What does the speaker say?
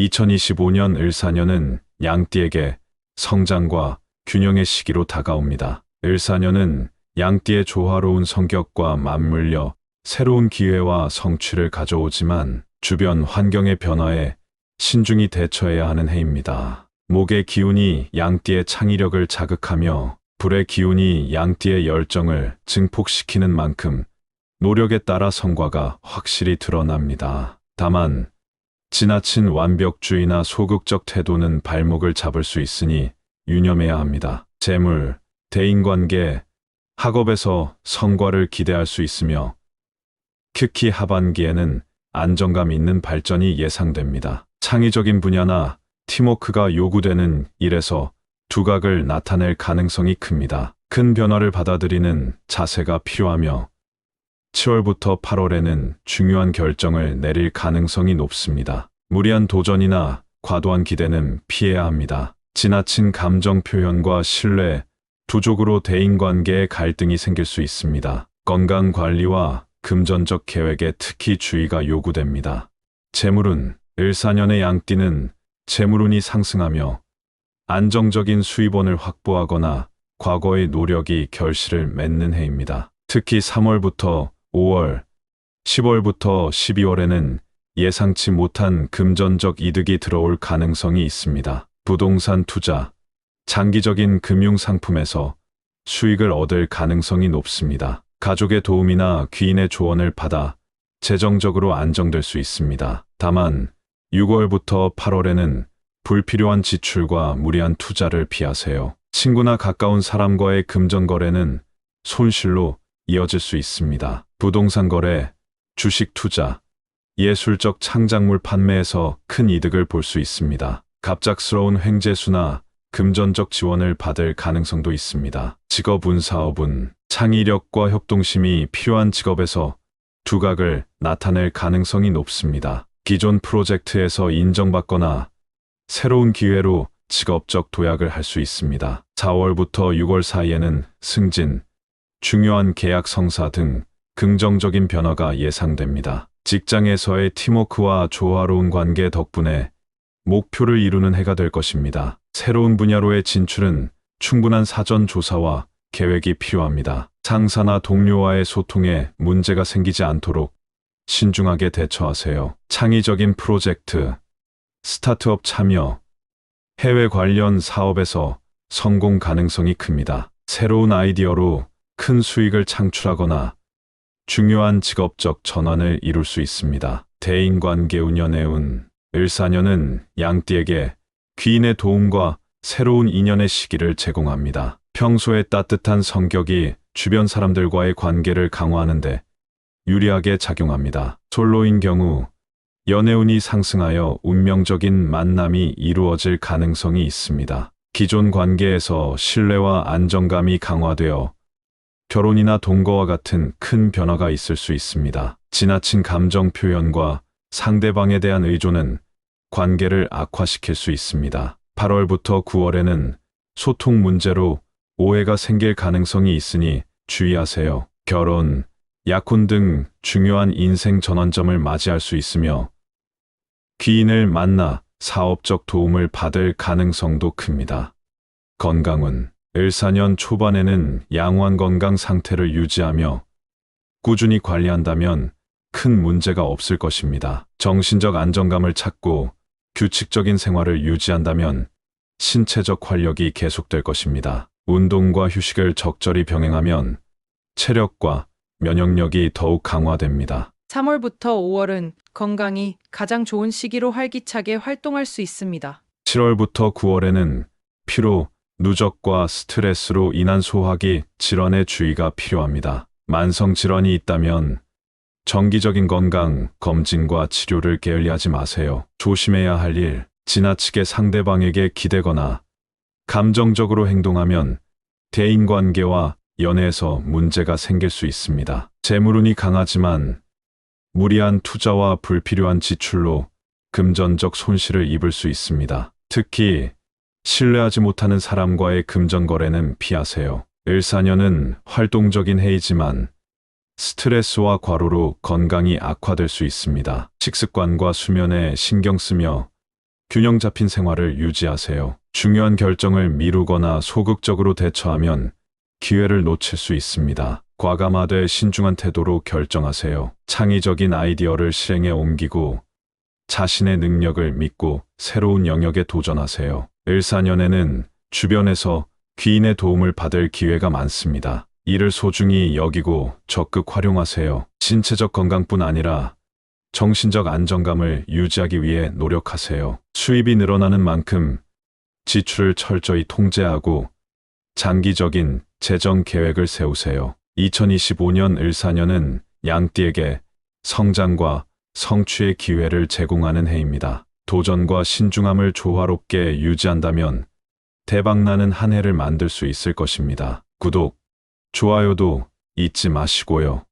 2025년 을사년은 양띠에게 성장과 균형의 시기로 다가옵니다. 을사년은 양띠의 조화로운 성격과 맞물려 새로운 기회와 성취를 가져오지만 주변 환경의 변화에 신중히 대처해야 하는 해입니다. 목의 기운이 양띠의 창의력을 자극하며 불의 기운이 양띠의 열정을 증폭시키는 만큼 노력에 따라 성과가 확실히 드러납니다. 다만 지나친 완벽주의나 소극적 태도는 발목을 잡을 수 있으니 유념해야 합니다. 재물, 대인관계, 학업에서 성과를 기대할 수 있으며 특히 하반기에는 안정감 있는 발전이 예상됩니다. 창의적인 분야나 팀워크가 요구되는 일에서 두각을 나타낼 가능성이 큽니다. 큰 변화를 받아들이는 자세가 필요하며 7월부터 8월에는 중요한 결정을 내릴 가능성이 높습니다. 무리한 도전이나 과도한 기대는 피해야 합니다. 지나친 감정 표현과 신뢰, 부족으로 대인관계에 갈등이 생길 수 있습니다. 건강 관리와 금전적 계획에 특히 주의가 요구됩니다. 재물은 을사년의 양띠는 재물운이 상승하며 안정적인 수입원을 확보하거나 과거의 노력이 결실을 맺는 해입니다. 특히 3월부터 5월, 10월부터 12월에는 예상치 못한 금전적 이득이 들어올 가능성이 있습니다. 부동산 투자, 장기적인 금융 상품에서 수익을 얻을 가능성이 높습니다. 가족의 도움이나 귀인의 조언을 받아 재정적으로 안정될 수 있습니다. 다만 6월부터 8월에는 불필요한 지출과 무리한 투자를 피하세요. 친구나 가까운 사람과의 금전 거래는 손실로 이어질 수 있습니다. 부동산 거래, 주식 투자, 예술적 창작물 판매에서 큰 이득을 볼 수 있습니다. 갑작스러운 횡재수나 금전적 지원을 받을 가능성도 있습니다. 직업운 사업은 창의력과 협동심이 필요한 직업에서 두각을 나타낼 가능성이 높습니다. 기존 프로젝트에서 인정받거나 새로운 기회로 직업적 도약을 할 수 있습니다. 4월부터 6월 사이에는 승진, 중요한 계약 성사 등 긍정적인 변화가 예상됩니다. 직장에서의 팀워크와 조화로운 관계 덕분에 목표를 이루는 해가 될 것입니다. 새로운 분야로의 진출은 충분한 사전 조사와 계획이 필요합니다. 상사나 동료와의 소통에 문제가 생기지 않도록 신중하게 대처하세요. 창의적인 프로젝트, 스타트업 참여, 해외 관련 사업에서 성공 가능성이 큽니다. 새로운 아이디어로 큰 수익을 창출하거나 중요한 직업적 전환을 이룰 수 있습니다. 대인관계 운연의 운, 을사년은 양띠에게 귀인의 도움과 새로운 인연의 시기를 제공합니다. 평소에 따뜻한 성격이 주변 사람들과의 관계를 강화하는데 유리하게 작용합니다. 솔로인 경우 연애운이 상승하여 운명적인 만남이 이루어질 가능성이 있습니다. 기존 관계에서 신뢰와 안정감이 강화되어 결혼이나 동거와 같은 큰 변화가 있을 수 있습니다. 지나친 감정 표현과 상대방에 대한 의존은 관계를 악화시킬 수 있습니다. 8월부터 9월에는 소통 문제로 오해가 생길 가능성이 있으니 주의하세요. 결혼, 약혼 등 중요한 인생 전환점을 맞이할 수 있으며 귀인을 만나 사업적 도움을 받을 가능성도 큽니다. 건강은 을사년 초반에는 양호한 건강 상태를 유지하며 꾸준히 관리한다면 큰 문제가 없을 것입니다. 정신적 안정감을 찾고 규칙적인 생활을 유지한다면 신체적 활력이 계속될 것입니다. 운동과 휴식을 적절히 병행하면 체력과 면역력이 더욱 강화됩니다. 3월부터 5월은 건강이 가장 좋은 시기로 활기차게 활동할 수 있습니다. 7월부터 9월에는 피로, 누적과 스트레스로 인한 소화기 질환에 주의가 필요합니다. 만성 질환이 있다면 정기적인 건강 검진과 치료를 게을리하지 마세요. 조심해야 할 일, 지나치게 상대방에게 기대거나 감정적으로 행동하면 대인관계와 연애에서 문제가 생길 수 있습니다. 재물운이 강하지만 무리한 투자와 불필요한 지출로 금전적 손실을 입을 수 있습니다. 특히 신뢰하지 못하는 사람과의 금전 거래는 피하세요. 을사년은 활동적인 해이지만 스트레스와 과로로 건강이 악화될 수 있습니다. 식습관과 수면에 신경 쓰며 균형 잡힌 생활을 유지하세요. 중요한 결정을 미루거나 소극적으로 대처하면 기회를 놓칠 수 있습니다. 과감하되 신중한 태도로 결정하세요. 창의적인 아이디어를 실행에 옮기고 자신의 능력을 믿고 새로운 영역에 도전하세요. 을사년에는 주변에서 귀인의 도움을 받을 기회가 많습니다. 이를 소중히 여기고 적극 활용하세요. 신체적 건강뿐 아니라 정신적 안정감을 유지하기 위해 노력하세요. 수입이 늘어나는 만큼 지출을 철저히 통제하고 장기적인 재정 계획을 세우세요. 2025년 을사년은 양띠에게 성장과 성취의 기회를 제공하는 해입니다. 도전과 신중함을 조화롭게 유지한다면 대박나는 한 해를 만들 수 있을 것입니다. 구독, 좋아요도 잊지 마시고요.